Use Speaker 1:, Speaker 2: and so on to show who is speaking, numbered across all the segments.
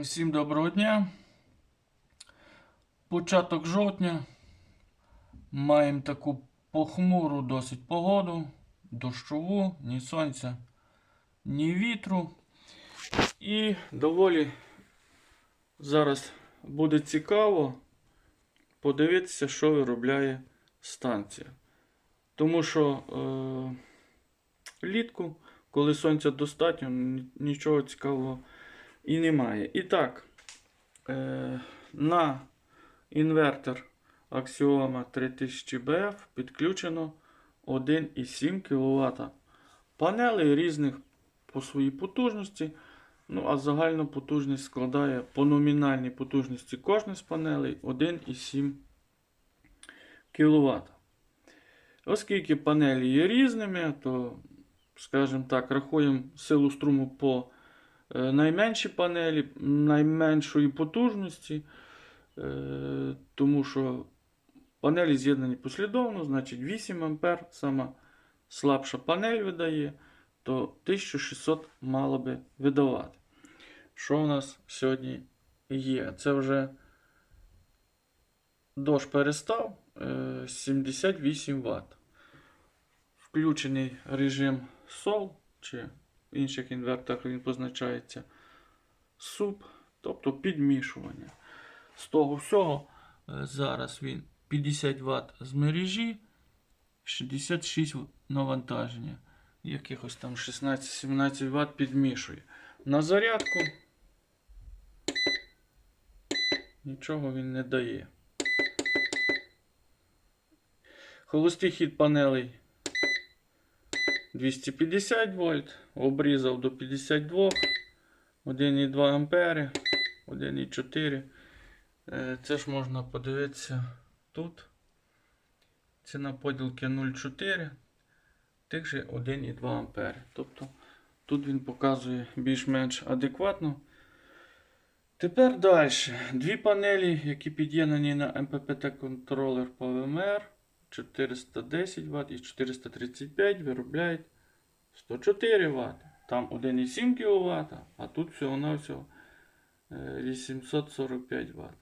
Speaker 1: Усім доброго дня. Початок жовтня. Маємо таку похмуру досить погоду, дощову, ні сонця, ні вітру. І доволі зараз буде цікаво подивитися, що виробляє станція. Тому що е, влітку, коли сонця достатньо, нічого цікавого і немає. І так, е, на інвертор Axioma 3000BF підключено 1,7 кВт. Панелей різних по своїй потужності. Ну, а загальна потужність складає по номінальній потужності кожної з панелей 1,7 кВт. Оскільки панелі є різними, то, скажімо так, рахуємо силу струму по найменші панелі найменшої потужності, е, тому що панелі з'єднані послідовно, значить 8 А сама слабша панель видає, то 1600 мало би видавати. Що у нас сьогодні є? Це вже дощ перестав е, 78 Вт. Включений режим SOL чи в інших інверторах він позначається суп, тобто підмішування. З того всього е, зараз він 50 Вт з мережі, 66 навантаження. Якихось там 16-17 Вт підмішує. На зарядку нічого він не дає. Холостий хід панелей 250 вольт, обрізав до 52, 1,2 ампери, 1,4. Е, Це ж можна подивитися тут. Ціна поділки 0,4, тих же 1,2 ампери. Тобто тут він показує більш-менш адекватно. Тепер далі. Дві панелі, які під'єднані на MPPT контролер PowerMR. 410 Вт і 435 виробляють 104 Вт. Там 1,7 кВт, а тут всього-навсього е, 845 Вт.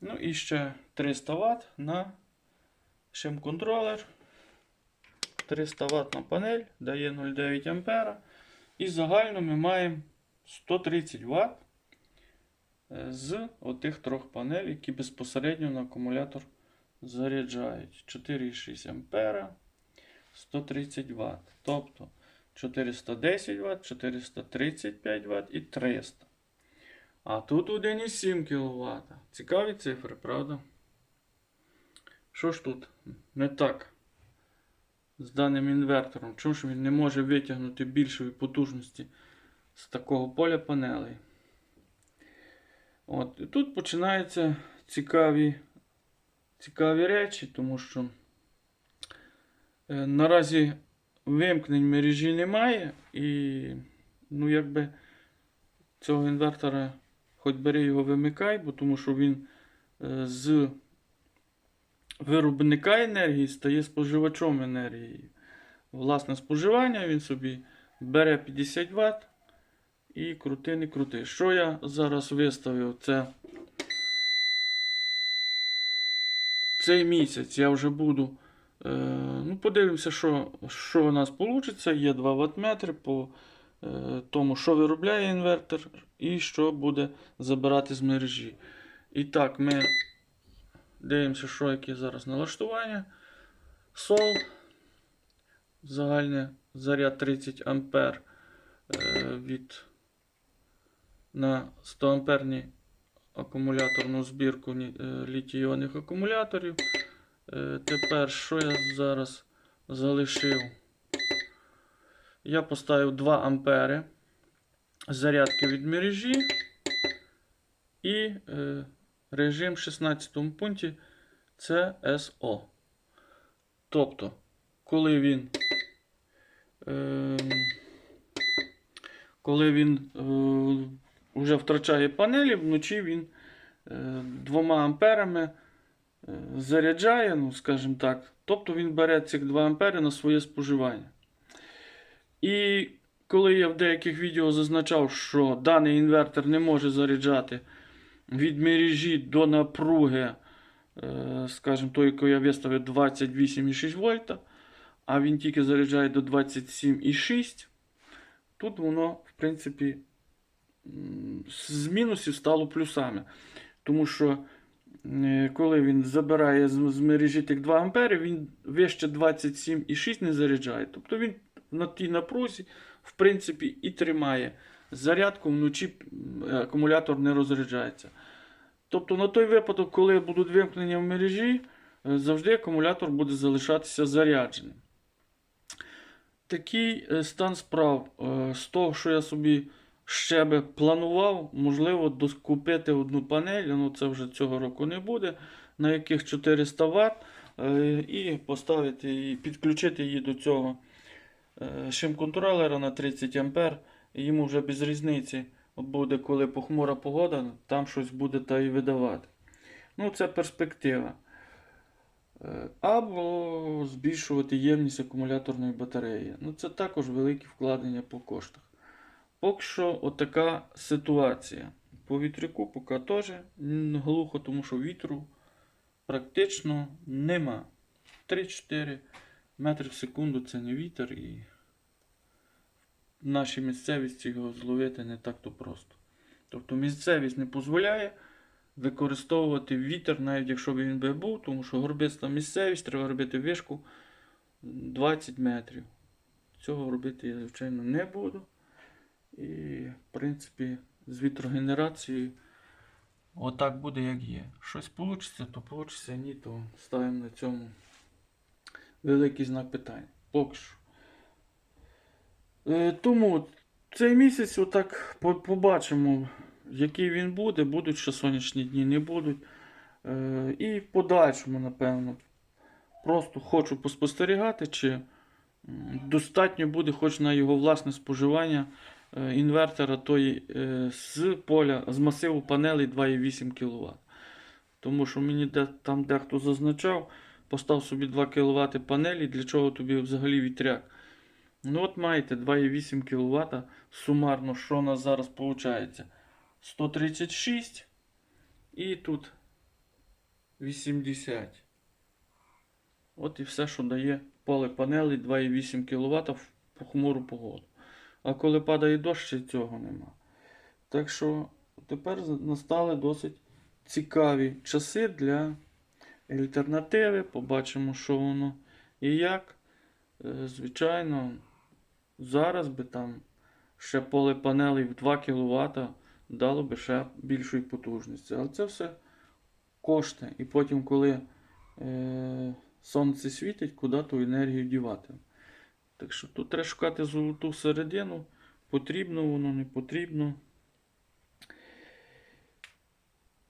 Speaker 1: Ну і ще 300 Вт на шим-контролер. 300 Вт на панель, дає 0,9 А. І загально ми маємо 130 Вт е, з отих трьох панелей, які безпосередньо на акумулятор заряджають 4,6 ампера 130 Вт. Тобто 410 Вт, 435 Вт і 300. А тут 1,7 кВт. Цікаві цифри, правда? Що ж тут не так з даним інвертором? Чому ж він не може витягнути більшої потужності з такого поля панелей? От, і тут починаються цікаві цікаві речі, тому що е, наразі вимкнень мережі немає, і ну, якби цього інвертора, хоч бери його вимикай, бо тому що він е, з виробника енергії стає споживачом енергії. Власне споживання він собі бере 50 Вт і крути не крути. Що я зараз виставив? Це цей місяць я вже буду. Е, ну, подивимося, що, що у нас вийде. Є 2 ваттметри по е, тому, що виробляє інвертор і що буде забирати з мережі. І так, ми дивимося, що яке зараз налаштування. Сол. Загальний заряд 30 ампер е, від на 100 амперні акумуляторну збірку літій-іонних акумуляторів. Е, Тепер, що я зараз залишив? Я поставив 2 ампери зарядки від мережі і е, режим в 16 пункті це. Тобто, коли він е, коли він е, вже втрачає панелі, вночі він е, двома амперами заряджає, ну, скажімо так. Тобто він бере цих 2 ампери на своє споживання. І коли я в деяких відео зазначав, що даний інвертор не може заряджати від мережі до напруги, е, скажімо, той, яку я виставив 28,6 вольта, а він тільки заряджає до 27,6, тут воно, в принципі, з мінусів стало плюсами. Тому що коли він забирає з, мережі тих 2 ампери, він вище 27,6 не заряджає. Тобто він на тій напрузі, в принципі, і тримає зарядку, вночі акумулятор не розряджається. Тобто, на той випадок, коли будуть вимкнення в мережі, е, завжди акумулятор буде залишатися зарядженим. Такий е, стан справ е, з того, що я собі ще би планував, можливо, докупити одну панель, ну це вже цього року не буде, на яких 400 Вт, е, і поставити її, підключити її до цього е, шим-контролера на 30 А. Йому вже без різниці буде, коли похмура погода, там щось буде та і видавати. Ну, це перспектива. Е, Або збільшувати ємність акумуляторної батареї. Ну, це також великі вкладення по коштах. Поки що отака ситуація. По вітряку поки теж глухо, тому що вітру практично нема. 3-4 метри в секунду це не вітер, і в нашій місцевості його зловити не так то просто. Тобто місцевість не дозволяє використовувати вітер, навіть якщо б він би був, тому що горбиста місцевість, треба робити вишку 20 метрів. Цього робити я, звичайно, не буду. І, в принципі, з вітрогенерацією отак буде, як є. Щось вийде, то вийде, ні, то ставимо на цьому великий знак питання. Поки що. Е, тому цей місяць отак побачимо, який він буде. Будуть ще сонячні дні, не будуть. Е, і в подальшому, напевно, просто хочу поспостерігати, чи достатньо буде хоч на його власне споживання інвертора тої, е, з поля, з масиву панелей 2,8 кВт. Тому що мені де, там дехто зазначав, постав собі 2 кВт панелі, для чого тобі взагалі вітряк. Ну от маєте 2,8 кВт сумарно, що у нас зараз виходить? 136 і тут 80. От і все, що дає поле панелей 2,8 кВт в похмуру погоду. А коли падає дощ, ще цього нема. Так що тепер настали досить цікаві часи для альтернативи. Побачимо, що воно і як. Е, Звичайно, зараз би там ще поле панелей в 2 кВт дало би ще більшої потужності. Але це все кошти. І потім, коли е, сонце світить, куди ту енергію дівати. Так що тут треба шукати золоту середину. Потрібно воно, не потрібно.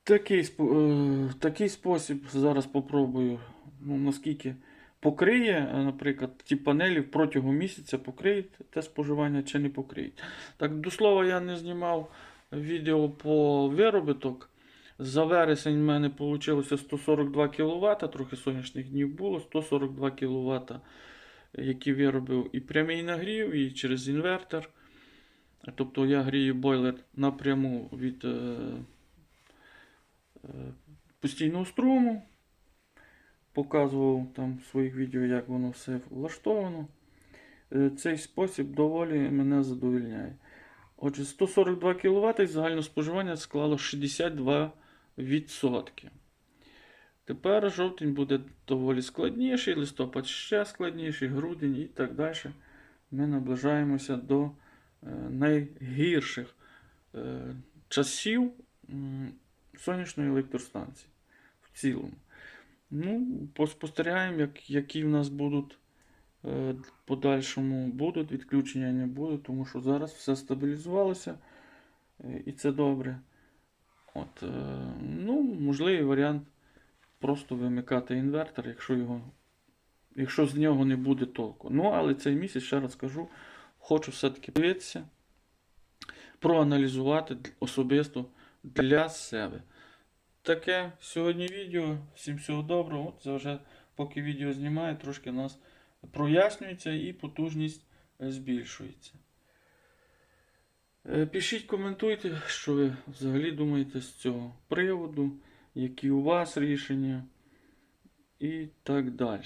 Speaker 1: Такий, е, такий спосіб зараз попробую. Ну, наскільки покриє, е, наприклад, ті панелі протягом місяця покриють те споживання чи не покриють. Так, до слова, я не знімав відео по виробіток. За вересень в мене вийшло 142 кВт, трохи сонячних днів було, 142 кВт, які виробив і прямий нагрів, і через інвертор. Тобто я грію бойлер напряму від е, е, постійного струму. Показував там в своїх відео, як воно все влаштовано. Е, Цей спосіб доволі мене задовільняє. Отже, 142 кВт загальне споживання склало 62%. Тепер жовтень буде доволі складніший, листопад ще складніший, грудень і так далі. Ми наближаємося до е, найгірших е, часів сонячної електростанції в цілому. Ну, поспостерігаємо, як, які в нас будуть е, в подальшому будуть, відключення не будуть, тому що зараз все стабілізувалося е, і це добре. От, е, ну, можливий варіант просто вимикати інвертор, якщо, його, якщо з нього не буде толку. Ну, але цей місяць, ще раз кажу, хочу все-таки подивитися, проаналізувати особисто для себе. Таке сьогодні відео. Всім всього доброго. От це вже поки відео знімаю, трошки нас прояснюється і потужність збільшується. Е, Пишіть, коментуйте, що ви взагалі думаєте з цього приводу, які у вас рішення і так далі.